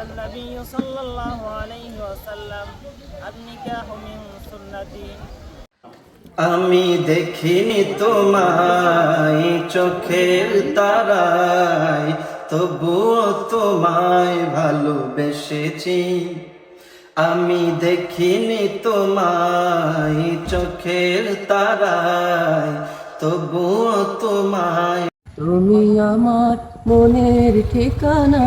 النبي صلى الله عليه وسلم النكاح من سنتي আমি দেখিনি তোমায় চোখের তারায় তবুও তোমায় ভালোবেসেছি আমি দেখিনি তোমায় চোখের তারায় তবুও তোমায় তুমি আমার মনের ঠিকানা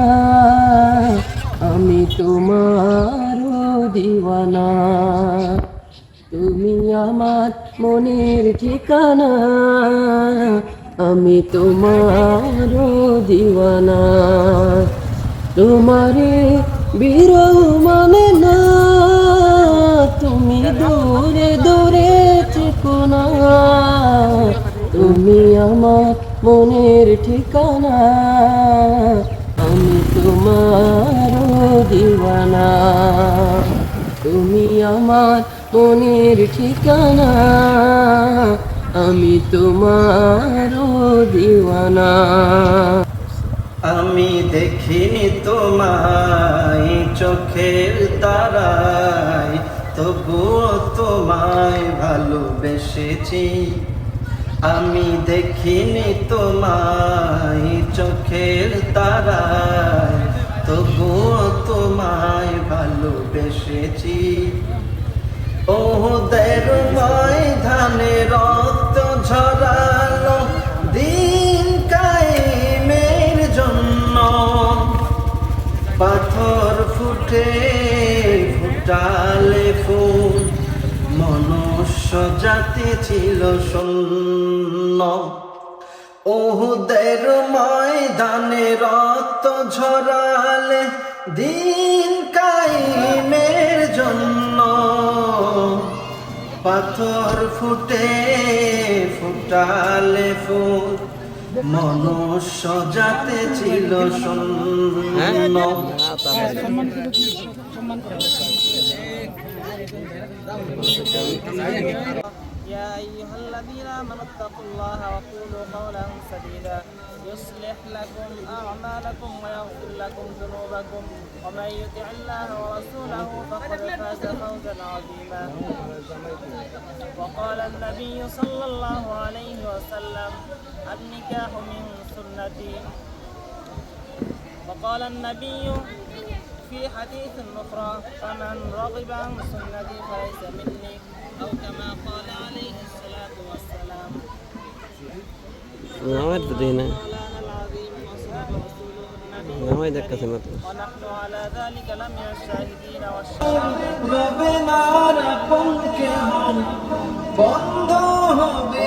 আমি তোমার দিওয়ানা। তুমি আমার মনের ঠিকানা। আমি তোমার দিওয়ানা। তোমারে বিরহ মানে না। তুমি দূরে দূরে থেকো না। তুমি আমার মনের ঠিকানা। আমি তোমার দিওয়ানা। তুমি আমার মনের ঠিকানা, আমি তোমার দিওয়ানা। আমি দেখিনি তোমায় চোখের তারায়, তবুও তোমায় ভালোবেসেছি। আমি দেখিনি তোমায় চোখের তারায় ওদের ময়দানে রক্ত ঝরালো। দিন কায়েমের জন্য পাথর ফুটে ফুটালে ফুল। মনুষ্য জাতি ছিল শূন্য। ওহুদের ময়দানে রক্ত ঝরালে দিন কাইমের জন্য পাথর ফুটে ফুটালে ফুল মনুষ্য জাতে ছিল শূন্য يا أيها الذين آمنوا اتقوا الله وقولوا قولا سديدا يصلح لكم أعمالكم ويغفر لكم ذنوبكم. ومن يطع الله ورسوله فقد فاز فوزا عظيما. وقال النبي صلى الله عليه وسلم النكاح من سنتي. وقال النبي في حديث أخرى فمن رغب عن سنتي فليس مني. أو كما قال عليه الصلاة والسلام. নামাই তো দিই না। নামাই দেখতেছে না তো। বন্ধ হবে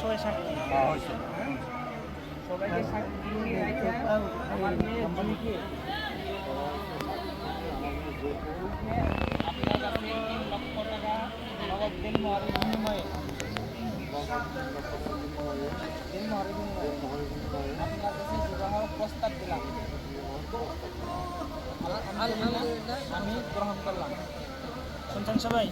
সবাই সাক্ষী সবাইকে সাক্ষী দিয়ে রেখে আমার মেয়ে আপনার কাছে বিবাহ প্রস্তাব দিলাম। আমি গ্রহণ করলাম। শুনছেন সবাই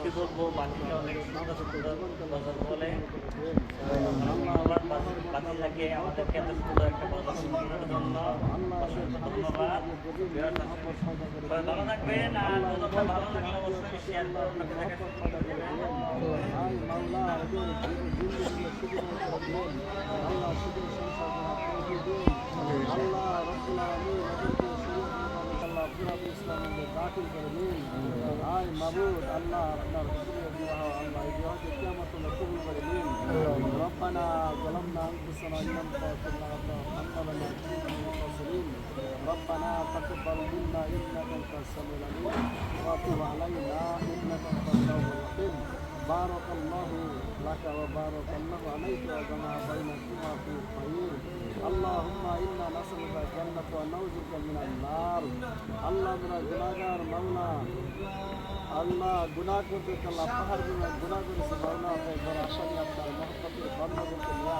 কি বলব বাতিটা অনেক সুন্দর বলে বাতি লাগে আমাদেরকে এত সুন্দর একটা ধন্যবাদ ভালো লাগলে অবশ্যই শেয়ার করুন আল্লাহ লোকে দেখা সুযোগ করে দেবেন ربنا ظلمنا انفسنا ان لم تغفر لنا وترحمنا لنكونن من الخاسرين ربنا تقبل منا انك انت السميع العليم وتب علينا انك انت التواب الرحيم بارك الله لك وبارك الله عليك وجمع بينكما في خير اللهم انا نسالك الجنه ونعوذ بك من النار الله من الجناغار مولا আল্লাহ গুনাহ করতে আল্লাহ পাহাড় গুনাহ গুনাহ করেছে মাওলা তাই বড় আশা নিয়ে আপনার মহব্বতের বর্ণনা করতে নিয়ে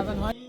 700.